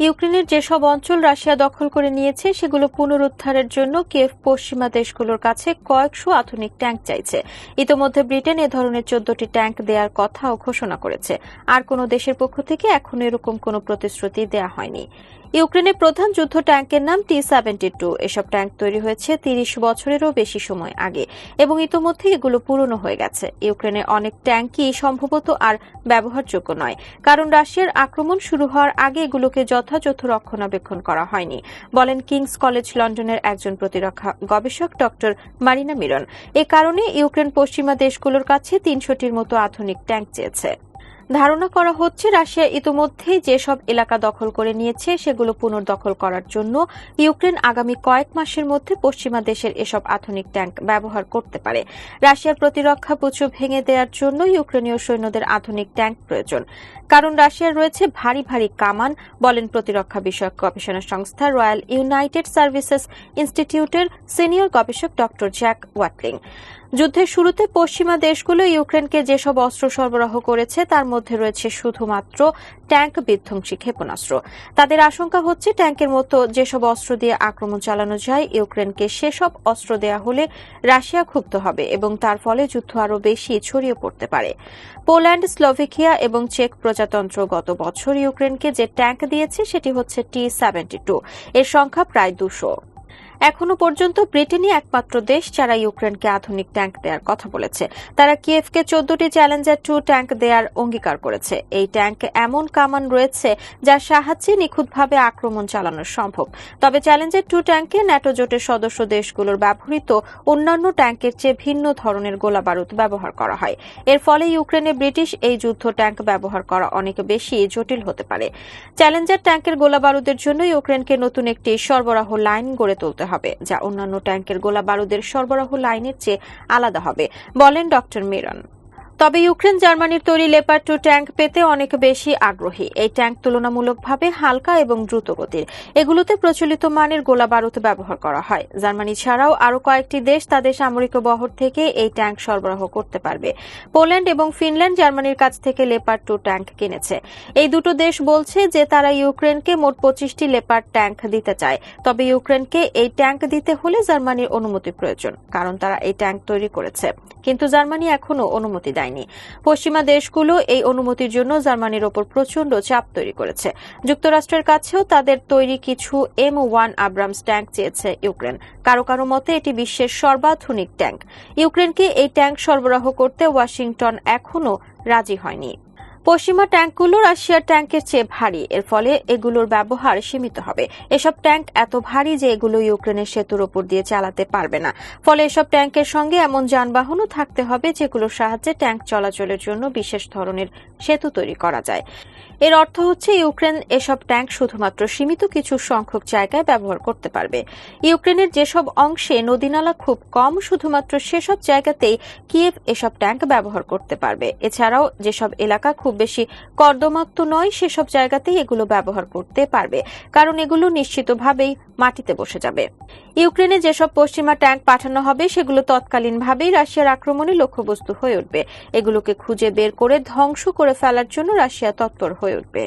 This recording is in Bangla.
ইউক্রেনের যেসব অঞ্চল রাশিয়া দখল করে নিয়েছে, সেগুলো পুনরুদ্ধারের জন্য কিয়েভ পশ্চিমা দেশগুলোর কাছে কয়েকশো আধুনিক ট্যাঙ্ক চাইছে। ইতোমধ্যে ব্রিটেন এ ধরনের চোদ্দটি ট্যাঙ্ক দেওয়ার কথাও ঘোষণা করেছে। আর কোনো দেশের পক্ষ থেকে এখন এরকম কোনো প্রতিশ্রুতি দেয়া হয়নি। ইউক্রেনের প্রধান যুদ্ধ ট্যাঙ্কের নাম টি সেভেন্টি টু এসব ট্যাঙ্ক তৈরি হয়েছে তিরিশ বছরেরও বেশি সময় আগে এবং ইতোমধ্যে এগুলো পুরনো হয়ে গেছে। ইউক্রেনের অনেক ট্যাঙ্কই সম্ভবত আর ব্যবহারযোগ্য নয়, কারণ রাশিয়ার আক্রমণ শুরু হওয়ার আগে এগুলোকে যথাযথ রক্ষণাবেক্ষণ করা হয়নি, বলেন কিংস কলেজ লন্ডনের একজন প্রতিরক্ষা গবেষক ডক্টর মারিনা মিরন। এ কারণে ইউক্রেন পশ্চিমা দেশগুলোর কাছে তিনশোটির মতো আধুনিক ট্যাঙ্ক চেয়েছে। ধারণা করা হচ্ছে রাশিয়া ইতোমধ্যেই যেসব এলাকা দখল করে নিয়েছে, সেগুলো পুনর্দখল করার জন্য ইউক্রেন আগামী কয়েক মাসের মধ্যে পশ্চিমা দেশের এসব আধুনিক ট্যাঙ্ক ব্যবহার করতে পারে। রাশিয়ার প্রতিরক্ষা পুচু ভেঙে দেওয়ার জন্য ইউক্রেনীয় সৈন্যদের আধুনিক ট্যাঙ্ক প্রয়োজন। কারণ রাশিয়ার রয়েছে ভারী ভারী কামান, বলেন প্রতিরক্ষা বিষয়ক গবেষণা সংস্থা রয়্যাল ইউনাইটেড সার্ভিসেস ইনস্টিটিউটের সিনিয়র গবেষক ডক্টর জ্যাক ওয়াটলিং। যুদ্ধের শুরুতে পশ্চিমা দেশগুলো ইউক্রেনকে যেসব অস্ত্র সরবরাহ করেছে, তার মধ্যে রয়েছে শুধুমাত্র ট্যাঙ্ক বিধ্বংসী ক্ষেপণাস্ত্র। তাদের আশঙ্কা হচ্ছে ট্যাঙ্কের মতো যেসব অস্ত্র দিয়ে আক্রমণ চালানো যায়, ইউক্রেনকে সেসব অস্ত্র দেয়া হলে রাশিয়া ক্ষুব্ধ হবে এবং তার ফলে যুদ্ধ আরও বেশি ছড়িয়ে পড়তে পারে। পোল্যান্ড, স্লোভেকিয়া এবং চেক প্রজাতন্ত্র গত বছর ইউক্রেনকে যে ট্যাঙ্ক দিয়েছে, সেটি হচ্ছে টি সেভেন্টি টু। এর সংখ্যা প্রায় দুশো। এখনও পর্যন্ত ব্রিটেনই একমাত্র দেশ যারা ইউক্রেনকে আধুনিক ট্যাঙ্ক দেওয়ার কথা বলেছে। তারা কিয়েভকে চোদ্দটি চ্যালেঞ্জার টু ট্যাঙ্ক দেওয়ার অঙ্গীকার করেছে। এই ট্যাঙ্কে এমন কামান রয়েছে যার সাহায্যে নিখুঁতভাবে আক্রমণ চালানো সম্ভব। তবে চ্যালেঞ্জার টু ট্যাঙ্কে ন্যাটো জোটের সদস্য দেশগুলোর ব্যবহৃত অন্যান্য ট্যাঙ্কের চেয়ে ভিন্ন ধরনের গোলাবারুদ ব্যবহার করা হয়। এর ফলে ইউক্রেনে ব্রিটিশ এই যুদ্ধ ট্যাঙ্ক ব্যবহার করা অনেক বেশি জটিল হতে পারে। চ্যালেঞ্জার ট্যাঙ্কের গোলাবারুদের জন্য ইউক্রেনকে নতুন একটি সরবরাহ লাইন গড়ে তুলতে হবে যা অন্যান্য ট্যাঙ্কের গোলা বারুদের সরবরাহ লাইনের চেয়ে আলাদা হবে বলেন ডক্টর মিরন। তবে ইউক্রেন, জার্মানির তৈরি লেপার টু ট্যাঙ্ক পেতে অনেক বেশি আগ্রহী। এই ট্যাঙ্ক তুলনামূলকভাবে হালকা এবং দ্রুত গতির এগুলোতে প্রচলিত মানের গোলা বারুদ ব্যবহার করা হয়। জার্মানি ছাড়াও আরও কয়েকটি দেশ তাদের সামরিক বহর থেকে এই ট্যাঙ্ক সরবরাহ করতে পারবে। পোল্যান্ড এবং ফিনল্যান্ড জার্মানির কাছ থেকে লেপার টু ট্যাঙ্ক কিনেছে। এই দুটো দেশ বলছে যে তারা ইউক্রেনকে মোট পঁচিশটি লেপার ট্যাঙ্ক দিতে চায়। তবে ইউক্রেনকে এই ট্যাঙ্ক দিতে হলে জার্মানির অনুমতি প্রয়োজন, কারণ তারা এই ট্যাঙ্ক তৈরি করেছে। কিন্তু জার্মানি এখনও অনুমতি দেয়নি। পশ্চিমা দেশগুলো এই অনুমতির জন্য জার্মানির ওপর প্রচণ্ড চাপ তৈরি করেছে। যুক্তরাষ্ট্রের কাছেও তাদের তৈরি কিছু এম ওয়ান আব্রামস ট্যাঙ্ক চেয়েছে ইউক্রেন। কারও কারও মতে এটি বিশ্বের সর্বাধুনিক ট্যাঙ্ক। ইউক্রেনকে এই ট্যাঙ্ক সরবরাহ করতে ওয়াশিংটন এখনও রাজি হয়নি। পশ্চিমা ট্যাঙ্কগুলো রাশিয়ার ট্যাঙ্কের চেয়ে ভারী। এর ফলে এগুলোর ব্যবহার সীমিত হবে। এসব ট্যাঙ্ক এত ভারী যে এগুলো ইউক্রেনের সেতুর ওপর দিয়ে চালাতে পারবে না। ফলে এসব ট্যাঙ্কের সঙ্গে এমন যানবাহনও থাকতে হবে যেগুলোর সাহায্যে ট্যাঙ্ক চলাচলের জন্য বিশেষ ধরনের সেতু তৈরি করা যায়। এর অর্থ হচ্ছে ইউক্রেন এসব ট্যাঙ্ক শুধুমাত্র সীমিত কিছু সংখ্যক জায়গায় ব্যবহার করতে পারবে। ইউক্রেনের যেসব অংশে নদীনালা খুব কম, শুধুমাত্র সেসব জায়গাতেই কিয়েভ এসব ট্যাঙ্ক ব্যবহার করতে পারবে। এছাড়াও যেসব এলাকা খুব বেশি কর্দমাক্ত নয়, সেসব জায়গাতেই এগুলো ব্যবহার করতে পারবে। কারণ এগুলো নিশ্চিতভাবেই মাটিতে বসে যাবে। ইউক্রেনে যেসব পশ্চিমা ট্যাঙ্ক পাঠানো হবে, সেগুলো তৎকালীনভাবেই রাশিয়ার আক্রমণে লক্ষ্যবস্তু হয়ে উঠবে। এগুলোকে খুঁজে বের করে ধ্বংস করে ফেলার জন্য রাশিয়া তৎপর হয়ে উঠবে।